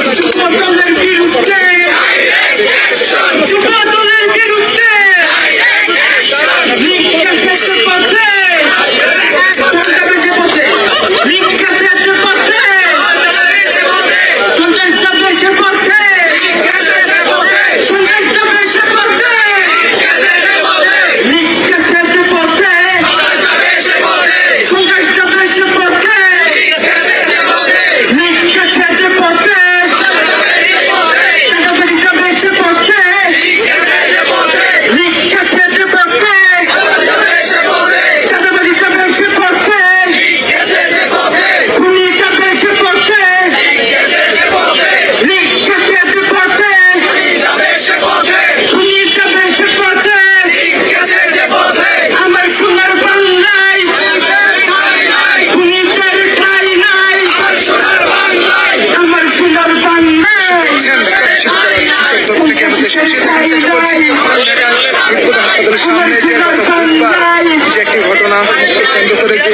Чому там চেষ্টা করছি। হাসপাতালের যে একটি ঘটনা কেন্দ্র করে যে